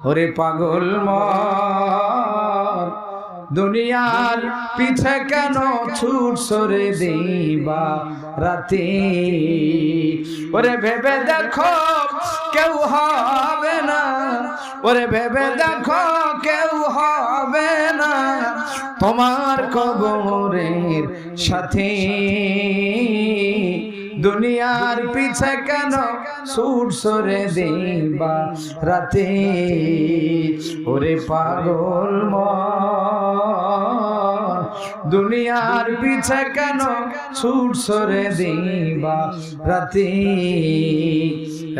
ওরে পাগল দুনিয়ার পিছে কেন ছুট সরে দিবা রাতে? ওরে ভেবে দেখো কেউ হবে না, ওরে ভেবে দেখো কেউ হবে না তোমার কবরের সাথে। দুনিয়ার পিছে কেন সুর সরে দিবা রাতে? ওরে পাগল ম দুনিয়ার পিছে কেন সুর সরে দিবা রাতে?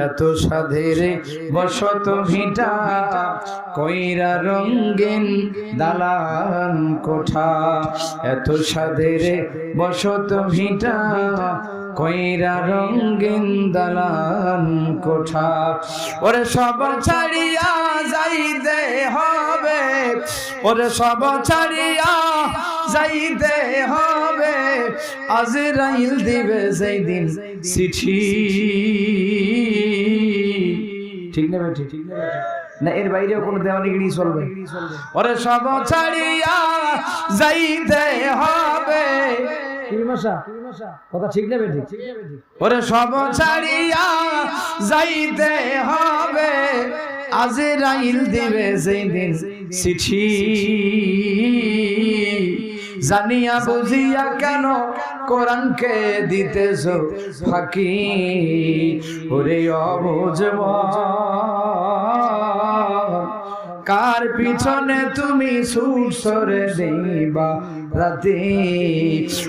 এত সাধের বসত ভিটা কইরা রঙ্গিন দালান কোঠা। এত সাধের বসত ভিটা কইরা রঙ্গিন দালান কোঠা। ওরে সবার ছাড়িয়া যাইতে হবে ওরে সব ছাড়িয়া যাইতে হবে। আজরাইল দিবে সেই দিন চিঠি। ঠিক না বেঠি ঠিক না? না, এর বাইরেও কোনো দেওয়ানিগিরি চলবে। ওরে সব ছাড়িয়া যাইতে হবে। কথা ঠিক না বেঠি ওরে সব ছাড়িয়া যাইতে হবে। আজরাইল দিবে সেই দিন চিঠি। জানিয়া বুঝিয়া কেন কোরআনকে দিতেছ ফাঁকি? ওরে অবুঝ কার পিছনে তুমি সুর সরে দিবা রাতে?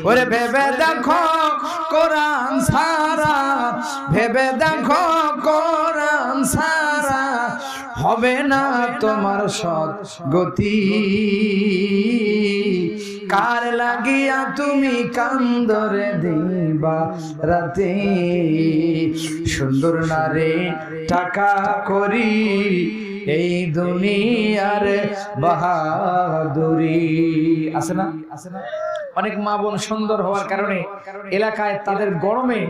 ওরে ভেবে দেখো কোরআন সারা ভেবে দেখো কোরআন সারা হবে না তোমার সৎ গতি। কার লাগিয়া তুমি কান্দরে দিবা রাতে? সুন্দর নারে টাকা করি এই দুনিয়ার বাহাদুরি। আছে না? আছে না অনেক মা বোন সুন্দর হওয়ার কারণে এলাকায় তাদের গরমে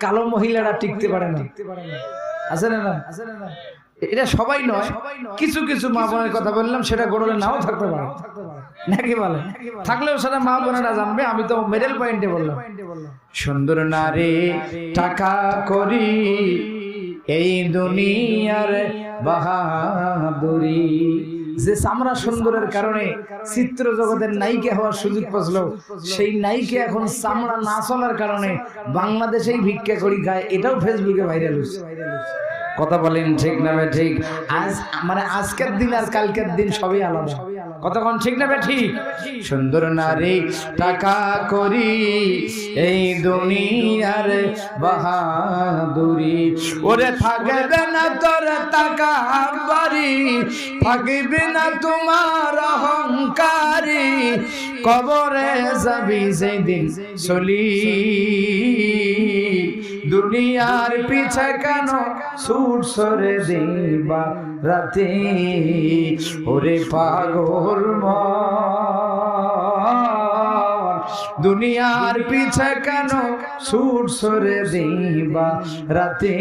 কালো মহিলারা টিকতে পারে না আছে না না। আছে না না? এটা সবাই নয় কিছু কিছু মা বোনের কথা বললাম সেটা গড়লে নাও থাকতে পারে। নাকি বলে? থাকলেও সেটা মা বোনেরা জানবে আমি তো মেডেল পয়েন্টে বললাম। সুন্দর নারী টাকা করি এই দুনিয়ার বাহাদুরি। যে চামড়া সুন্দরের কারণে চিত্র জগতের নায়িকা হওয়ার সুযোগ পাচ্ছিল সেই নায়িকা এখন চামড়া না চলার কারণে বাংলাদেশেই ভিক্ষা করি গায়ে। এটাও ফেসবুকে ভাইরাল হচ্ছে কথা বলেন ঠিক না বে ঠিক? আজ মানে আজকের দিন আর কালকের দিন সবই আলাদা। কতক্ষণ ঠিক না বে ঠিক? সুন্দর নারী, টাকা করি, এই দুনিয়ার বাহাদুরি। ওরে থাকবে না তোর টাকা বাড়ি, থাকবে না তোমার অহংকারী। কবরে যাবি সেই দিন চলি। দুনিয়ার পিছে কেন সুর সরে দিবা রাতে, ওরে পাগল মন। দুনিয়ার পিছে কেন সুর সরে দিবা রাতে?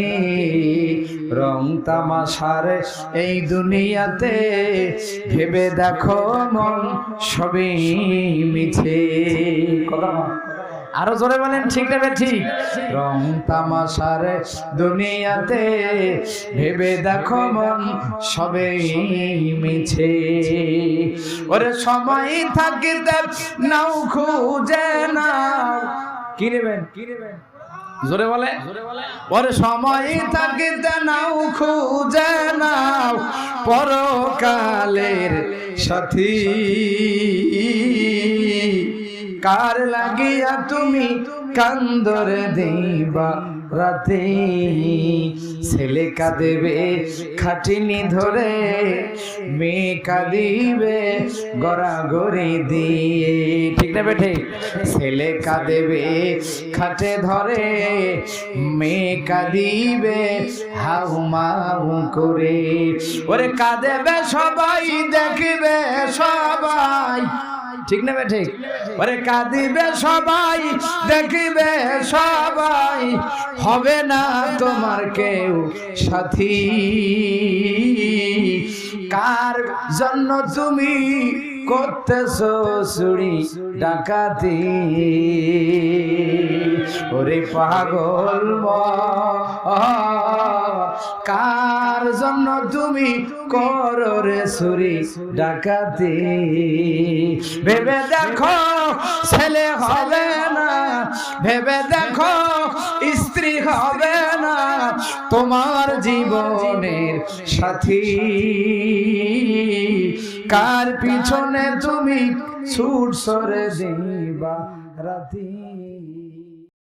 রং তামাশার এই দুনিয়াতে ভেবে দেখো মন সবই মিছে। কথা। আরও জোরে বলেন, ঠিক নেবে ঠিক রং তামাশার দুনিয়াতে ভেবে দেখো মন সবে মিছে। ওরে সময় থাকিতে নাও, খুঁজে নাও। কি নেবেন? কি নেবেন? জোরে বলে। ওরে সময় থাকিতে নাও, খুঁজে নাও। পরকালের সাথী। কার লাগিয়া তুমি কান্দরে দিবা রাতে? ছেলে কাঁদেবে, খাটিনি ধরে, মেয়ে কাঁদিবে, গড়াগড়ি দিয়ে। ঠিক না বেঠে? ছেলে কাঁদেবে, খাটে ধরে, মেয়ে কাঁদিবে, হাউ মাউ করে। ওরে কাঁদেবে সবাই, দেখবে সবাই। ঠিক না ঠিক ওরে কাঁদিবে সবাই দেখিবে সবাই হবে না তোমার কেউ সাথী। কার জন্য তুমি করতেছ চুরি ডাকাতি? ওরে পাগল কার জন্য তুমি করো রে চুরি ডাকাতি? ভেবে দেখো, ছেলে হবে না। ভেবে দেখো, স্ত্রী হবে না। তোমার জীবনের সাথী। কার পিছনে তুমি ছুট সরে দিবা রাতি?